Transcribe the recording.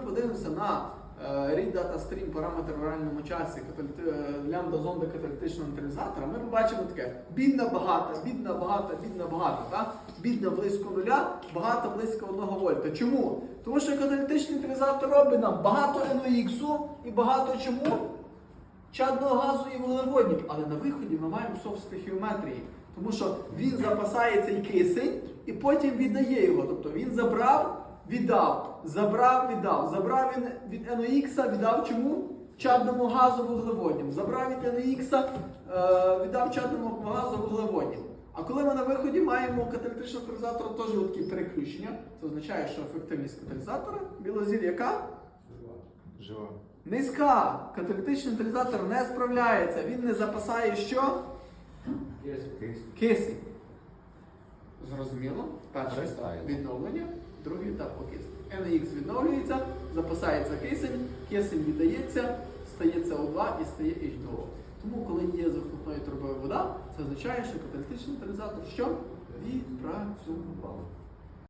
подивимося на е, read data stream параметр в реальному часі е, лямбда зонда каталітичного нейтралізатора, ми побачимо таке бідна багата, бідна багата, бідна багата. Так? Бідна близько нуля, багата близько 1 вольта. Чому? Тому що каталітичний нейтралізатор робить нам багато NOx і багато чому? чадного газу і вуглеводнів, але на виході ми маємо софт стихіометрії, тому що він запасає цей кисень і потім віддає його. Тобто він забрав, віддав, забрав, віддав. Забрав він від NOx, віддав чому? Чадному газу вуглеводням. Забрав від NOx, е, віддав чадному газу вуглеводням. А коли ми на виході маємо каталітичного каталізатора, теж такі переключення, це означає, що ефективність каталізатора білозір яка? Жива. Низька. Каталітичний каталізатор не справляється. Він не запасає що? Кисень. Зрозуміло? Перший етап відновлення, другий етап окисень. NX відновлюється, запасається кисень, кисень віддається, стає СО2 і стає H2O. Тому, коли є з вихлопної труби вода, це означає, що каталітичний каталізатор що? Відпрацював.